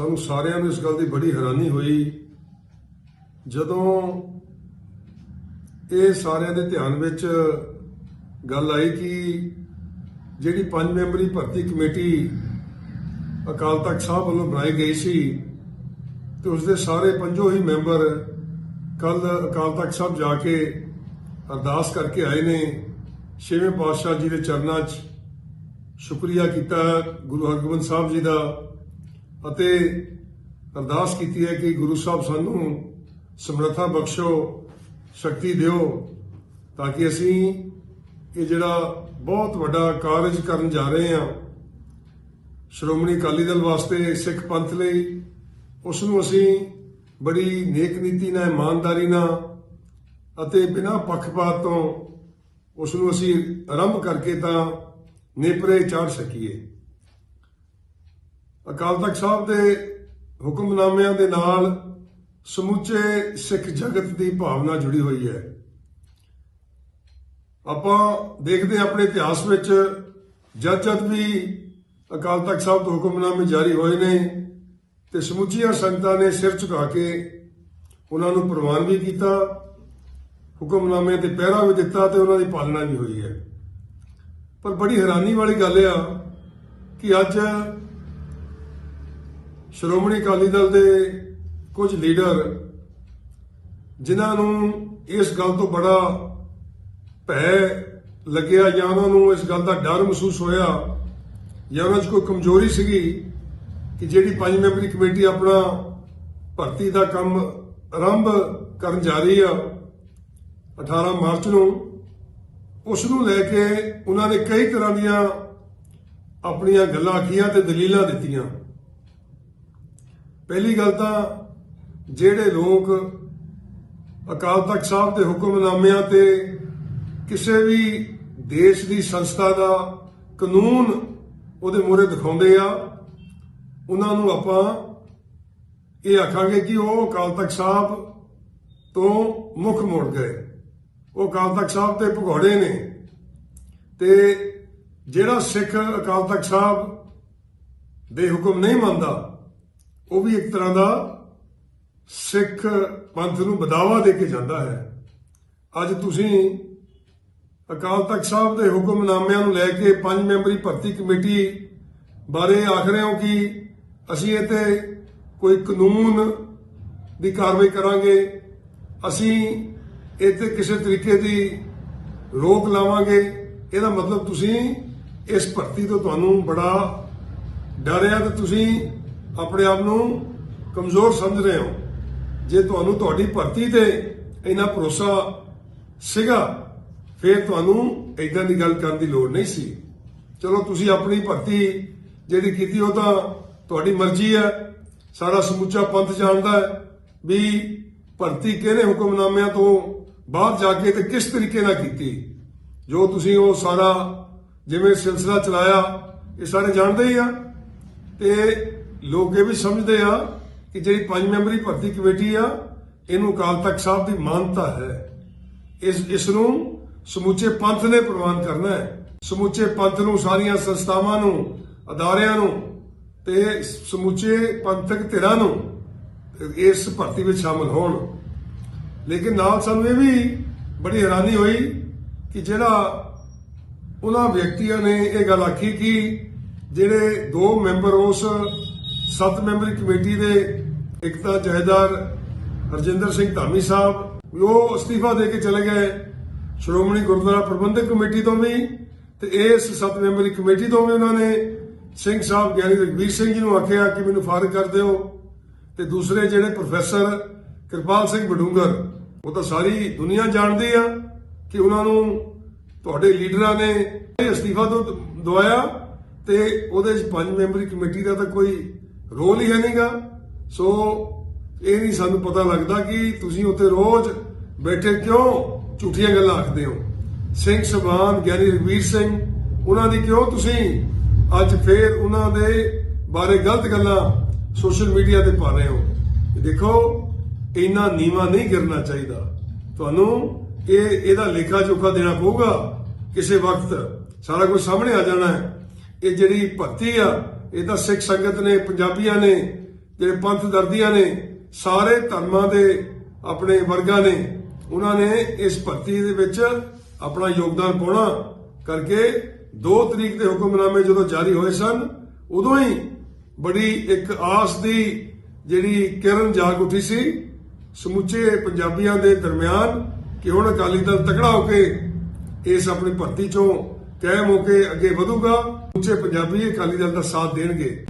ਸਾਨੂੰ ਸਾਰਿਆਂ ਨੂੰ ਇਸ ਗੱਲ ਦੀ ਬੜੀ ਹੈਰਾਨੀ ਹੋਈ। ਜਦੋਂ ਇਹ ਸਾਰਿਆਂ ਦੇ ਧਿਆਨ ਵਿੱਚ ਗੱਲ ਆਈ ਕਿ ਜਿਹੜੀ ਪੰਜ ਮੈਂਬਰੀ ਭਰਤੀ ਕਮੇਟੀ ਅਕਾਲ ਤਖਤ ਸਾਹਿਬ ਵੱਲੋਂ ਬਣਾਈ ਗਈ ਸੀ ਤੇ ਉਸ ਦੇ ਸਾਰੇ ਪੰਜੋ ਹੀ ਮੈਂਬਰ ਕੱਲ ਅਕਾਲ ਤਖਤ ਸਾਹਿਬ ਜਾ ਕੇ ਅਰਦਾਸ ਕਰਕੇ ਆਏ ਨੇ। ਛੇਵੇਂ ਪਾਤਸ਼ਾਹ ਜੀ ਦੇ ਚਰਨਾਂ 'ਚ ਸ਼ੁਕਰੀਆ ਕੀਤਾ ਗੁਰੂ ਹਰਗੋਬਿੰਦ ਸਾਹਿਬ ਜੀ ਦਾ। ਅਤੇ ਅਰਦਾਸ ਕੀਤੀ ਹੈ ਕਿ ਗੁਰੂ ਸਾਹਿਬ ਸਾਨੂੰ ਸਮਰੱਥਾ ਬਖਸ਼ੋ, ਸ਼ਕਤੀ ਦਿਓ ਤਾਂ ਕਿ ਅਸੀਂ ਇਹ ਜਿਹੜਾ ਬਹੁਤ ਵੱਡਾ ਕਾਰਜ ਕਰਨ ਜਾ ਰਹੇ ਹਾਂ, ਸ਼੍ਰੋਮਣੀ ਅਕਾਲੀ ਦਲ ਵਾਸਤੇ ਸਿੱਖ ਪੰਥ ਲਈ ਉਸ ਨੂੰ ਅਸੀਂ ਬੜੀ ਨੇਕ ਨੀਤੀ ਨਾਲ, ਇਮਾਨਦਾਰੀ ਨਾਲ ਅਤੇ ਬਿਨਾਂ ਪੱਖਪਾਤ ਤੋਂ ਉਸ ਨੂੰ ਅਸੀਂ ਆਰੰਭ ਕਰਕੇ ਤਾਂ ਨੇਪਰੇ ਚਾੜ ਸਕੀਏ। ਅਕਾਲ ਤਖਤ ਸਾਹਿਬ ਦੇ ਹੁਕਮਨਾਮਿਆਂ ਦੇ ਨਾਲ ਸਮੁੱਚੇ ਸਿੱਖ ਜਗਤ ਦੀ ਭਾਵਨਾ ਜੁੜੀ ਹੋਈ ਹੈ। ਆਪਾਂ ਦੇਖਦੇ ਹਾਂ ਆਪਣੇ ਇਤਿਹਾਸ ਵਿੱਚ, ਜਦ ਜਦ ਵੀ ਅਕਾਲ ਤਖਤ ਸਾਹਿਬ ਤੋਂ ਹੁਕਮਨਾਮੇ ਜਾਰੀ ਹੋਏ ਨੇ ਤੇ ਸਮੁੱਚੀਆਂ ਸੰਗਤਾਂ ਨੇ ਸਿਰ ਝੁਕਾ ਕੇ ਉਹਨਾਂ ਨੂੰ ਪ੍ਰਵਾਨ ਵੀ ਕੀਤਾ, ਹੁਕਮਨਾਮੇ ਤੇ ਪਹਿਰਾ ਵੀ ਦਿੱਤਾ ਤੇ ਉਹਨਾਂ ਦੀ ਪਾਲਣਾ ਵੀ ਹੋਈ ਹੈ। ਪਰ ਬੜੀ ਹੈਰਾਨੀ ਵਾਲੀ ਗੱਲ ਆ ਕਿ ਅੱਜ ਸ਼੍ਰੋਮਣੀ ਅਕਾਲੀ ਦਲ ਦੇ ਕੁਝ ਲੀਡਰ, ਜਿਨ੍ਹਾਂ ਨੂੰ ਇਸ ਗੱਲ ਤੋਂ ਬੜਾ ਭੈ ਲੱਗਿਆ ਜਾਂ ਉਹਨਾਂ ਨੂੰ ਇਸ ਗੱਲ ਦਾ ਡਰ ਮਹਿਸੂਸ ਹੋਇਆ ਜਾਂ ਉਹਨਾਂ 'ਚ ਕੋਈ ਕਮਜ਼ੋਰੀ ਸੀਗੀ ਕਿ ਜਿਹੜੀ ਪੰਜ ਮੈਂਬਰੀ ਕਮੇਟੀ ਆਪਣਾ ਭਰਤੀ ਦਾ ਕੰਮ ਆਰੰਭ ਕਰਨ ਜਾ ਰਹੀ ਆ 18 ਮਾਰਚ ਨੂੰ, ਉਸ ਨੂੰ ਲੈ ਕੇ ਉਹਨਾਂ ਨੇ ਕਈ ਤਰ੍ਹਾਂ ਦੀਆਂ ਆਪਣੀਆਂ ਗੱਲਾਂ ਆਖੀਆਂ ਤੇ ਦਲੀਲਾਂ ਦਿੱਤੀਆਂ। ਪਹਿਲੀ ਗੱਲ ਤਾਂ ਜਿਹੜੇ ਲੋਕ ਅਕਾਲ ਤਖਤ ਸਾਹਿਬ ਦੇ ਹੁਕਮਨਾਮਿਆਂ ਤੇ ਕਿਸੇ ਵੀ ਦੇਸ਼ ਦੀ ਸੰਸਥਾ ਦਾ ਕਾਨੂੰਨ ਉਹਦੇ ਮੂਹਰੇ ਦਿਖਾਉਂਦੇ ਆ, ਉਹਨਾਂ ਨੂੰ ਆਪਾਂ ਇਹ ਆਖਾਂਗੇ ਕਿ ਉਹ ਅਕਾਲ ਤਖਤ ਸਾਹਿਬ ਤੋਂ ਮੁੱਖ ਮੋੜ ਗਏ। ਉਹ ਅਕਾਲ ਤਖਤ ਸਾਹਿਬ ਤੇ ਭਗੌੜੇ ਨੇ ਤੇ ਜਿਹੜਾ ਸਿੱਖ ਅਕਾਲ ਤਖਤ ਸਾਹਿਬ ਦੇ ਹੁਕਮ ਨਹੀਂ ਮੰਨਦਾ ਉਹ ਵੀ ਇੱਕ ਤਰ੍ਹਾਂ ਦਾ ਸਿੱਖ ਪੰਥ ਨੂੰ ਬਦਾਵਾ ਦੇ ਕੇ ਜਾਂਦਾ ਹੈ। ਅੱਜ ਤੁਸੀਂ ਅਕਾਲ ਤਖਤ ਸਾਹਿਬ ਦੇ ਹੁਕਮਨਾਮਿਆਂ ਨੂੰ ਲੈ ਕੇ ਪੰਜ ਮੈਂਬਰੀ ਭਰਤੀ ਕਮੇਟੀ ਬਾਰੇ ਆਖ ਰਹੇ ਹੋ ਕਿ ਅਸੀਂ ਇਹ ਤੇ ਕੋਈ ਕਾਨੂੰਨ ਦੀ ਕਾਰਵਾਈ ਕਰਾਂਗੇ, ਅਸੀਂ ਇਹ ਤੇ ਕਿਸੇ ਤਰੀਕੇ ਦੀ ਰੋਕ ਲਾਵਾਂਗੇ। ਇਹਦਾ ਮਤਲਬ ਤੁਸੀਂ ਇਸ ਭਰਤੀ ਤੋਂ ਤੁਹਾਨੂੰ ਬੜਾ ਡਰ ਆ ਤੇ ਤੁਸੀਂ ਆਪਣੇ ਆਪ ਨੂੰ ਕਮਜ਼ੋਰ ਸਮਝ ਰਹੇ ਹੋ। ਜੇ ਤੁਹਾਨੂੰ ਤੁਹਾਡੀ ਭਰਤੀ ਤੇ ਇੰਨਾ ਭਰੋਸਾ ਸੀਗਾ, ਫਿਰ ਤੁਹਾਨੂੰ ਇਦਾਂ ਦੀ ਗੱਲ ਕਰਨ ਦੀ ਲੋੜ ਨਹੀਂ ਸੀ। ਚਲੋ, ਤੁਸੀਂ ਆਪਣੀ ਭਰਤੀ ਜਿਹੜੀ ਕੀਤੀ, ਉਹ ਤਾਂ ਤੁਹਾਡੀ ਮਰਜ਼ੀ ਹੈ। ਸਾਰਾ ਸਮੁੱਚਾ ਪੰਥ ਜਾਣਦਾ ਹੈ ਵੀ ਭਰਤੀ ਕਿਹਨੇ ਹੁਕਮਨਾਮਿਆਂ ਤੋਂ ਬਾਅਦ ਜਾ ਕੇ ਤੇ ਕਿਸ ਤਰੀਕੇ ਨਾਲ ਕੀਤੀ। ਜੋ ਤੁਸੀਂ ਉਹ ਸਾਰਾ ਜਿਵੇਂ ਸਿਲਸਿਲਾ ਚਲਾਇਆ, ਇਹ ਸਾਰੇ ਜਾਣਦੇ ਹੀ ਆ। ਤੇ ਲੋਕ ਇਹ ਵੀ ਸਮਝਦੇ ਆ ਕਿ ਜਿਹੜੀ ਪੰਜ ਮੈਂਬਰੀ ਭਰਤੀ ਕਮੇਟੀ ਆ, ਇਹਨੂੰ ਅਕਾਲ ਤਖਤ ਸਾਹਿਬ ਦੀ ਮਾਨਤਾ ਹੈ। ਇਸ ਇਸ ਨੂੰ ਸਮੁੱਚੇ ਪੰਥ ਨੇ ਪ੍ਰਵਾਨ ਕਰਨਾ ਹੈ। ਸਮੁੱਚੇ ਪੰਥ ਨੂੰ, ਸਾਰੀਆਂ ਸੰਸਥਾਵਾਂ ਨੂੰ, ਅਦਾਰਿਆਂ ਨੂੰ ਤੇ ਸਮੁੱਚੇ ਪੰਥਕ ਧਿਰਾਂ ਨੂੰ ਇਸ ਭਰਤੀ ਵਿੱਚ ਸ਼ਾਮਲ ਹੋਣ। ਲੇਕਿਨ ਨਾਲ ਸਾਨੂੰ ਇਹ ਵੀ ਬੜੀ ਹੈਰਾਨੀ ਹੋਈ ਕਿ ਜਿਹੜਾ ਉਹਨਾਂ ਵਿਅਕਤੀਆਂ ਨੇ ਇਹ ਗੱਲ ਆਖੀ ਕਿ ਜਿਹੜੇ ਦੋ ਮੈਂਬਰ ਉਸ ਸੱਤ ਮੈਂਬਰੀ ਕਮੇਟੀ ਦੇ ਇੱਕ ਤਾਂ ਜਹੇਦਾਰ ਹਰਜਿੰਦਰ ਸਿੰਘ ਧਾਮੀ ਸਾਹਿਬ ਉਹ ਅਸਤੀਫਾ ਦੇ ਕੇ ਚਲੇ ਗਏ ਸ਼੍ਰੋਮਣੀ ਗੁਰਦੁਆਰਾ ਪ੍ਰਬੰਧਕ ਕਮੇਟੀ ਤੋਂ ਵੀ ਤੇ ਇਸ ਸੱਤ ਮੈਂਬਰੀ ਕਮੇਟੀ ਤੋਂ ਵੀ ਉਹਨਾਂ ਨੇ ਸਿੰਘ ਸਾਹਿਬ ਗਿਆਨੀ ਰਗਵੀਰ ਸਿੰਘ ਜੀ ਨੂੰ ਆਖਿਆ ਕਿ ਮੈਨੂੰ ਫਾਰਗ ਕਰ ਦਿਓ ਤੇ ਦੂਸਰੇ ਜਿਹੜੇ ਪ੍ਰੋਫੈਸਰ ਕਿਰਪਾਲ ਸਿੰਘ ਬਡੂੰਗਰ ਉਹ ਤਾਂ ਸਾਰੀ ਦੁਨੀਆ ਜਾਣਦੀ ਆ ਕਿ ਉਹਨਾਂ ਨੂੰ ਤੁਹਾਡੇ ਲੀਡਰਾਂ ਨੇ ਅਸਤੀਫਾ ਤੋਂ ਦਵਾਇਆ ਤੇ ਉਹਦੇ ਵਿੱਚ ਪੰਜ ਮੈਂਬਰੀ ਕਮੇਟੀ ਦਾ ਤਾਂ ਕੋਈ ਰੋਲ ਹੀ ਹੈ ਨਹੀਂਗਾ ਸੋ ਇਹ ਨਹੀਂ ਸਾਨੂੰ ਪਤਾ ਲੱਗਦਾ ਕਿ ਤੁਸੀਂ ਉੱਥੇ ਰੋਜ਼ ਬੈਠੇ ਕਿਉਂ ਝੂਠੀਆਂ ਗੱਲਾਂ ਆਖਦੇ ਹੋ? ਸਿੰਘ ਸਬਾਨ ਗਿਆਨੀ ਰਵੀਰ ਸਿੰਘ, ਉਹਨਾਂ ਦੀ ਕਿਉਂ ਤੁਸੀਂ ਅੱਜ ਫੇਰ ਉਹਨਾਂ ਦੇ ਬਾਰੇ ਗਲਤ ਗੱਲਾਂ ਸੋਸ਼ਲ ਮੀਡੀਆ ਤੇ ਪਾ ਰਹੇ ਹੋ? ਦੇਖੋ, ਇੰਨਾ ਨੀਵਾ ਨਹੀਂ ਗਿਰਨਾ ਚਾਹੀਦਾ। ਤੁਹਾਨੂੰ ਇਹ, ਇਹਦਾ ਲੇਖਾ ਜੋਖਾ ਦੇਣਾ ਪਊਗਾ ਕਿਸੇ ਵਕਤ। ਸਾਰਾ ਕੁਝ ਸਾਹਮਣੇ ਆ ਜਾਣਾ ਹੈ। ਇਹ ਜਿਹੜੀ ਭਰਤੀ ਆ ਇਹ ਤਾਂ ਸਿੱਖ ਸੰਗਤ ਨੇ, ਪੰਜਾਬੀਆਂ ਨੇ, ਜਿਹੜੇ ਪੰਥ ਦਰਦੀਆਂ ਨੇ, ਸਾਰੇ ਧਰਮਾਂ ਦੇ ਆਪਣੇ ਵਰਗਾਂ ਨੇ, ਉਹਨਾਂ ਨੇ ਇਸ ਭਰਤੀ ਦੇ ਵਿੱਚ ਆਪਣਾ ਯੋਗਦਾਨ ਪਾਉਣਾ ਕਰਕੇ 2 ਤਰੀਕ ਦੇ ਹੁਕਮਨਾਮੇ ਜਦੋਂ ਜਾਰੀ ਹੋਏ ਸਨ, ਉਦੋਂ ਹੀ ਬੜੀ ਇੱਕ ਆਸ ਦੀ ਜਿਹੜੀ ਕਿਰਨ ਜਾਗ ਉੱਠੀ ਸੀ ਸਮੁੱਚੇ ਪੰਜਾਬੀਆਂ ਦੇ ਦਰਮਿਆਨ ਕਿ ਹੁਣ ਅਕਾਲੀ ਦਲ ਤਕੜਾ ਹੋ ਕੇ ਇਸ ਆਪਣੀ ਭਰਤੀ ਚੋਂ ਕਾਇਮ ਹੋ ਕੇ ਅੱਗੇ ਵਧੂਗਾ। ਸਮੁੱਚੇ ਪੰਜਾਬੀ ਅਕਾਲੀ ਦਲ ਦਾ ਸਾਥ ਦੇਣਗੇ।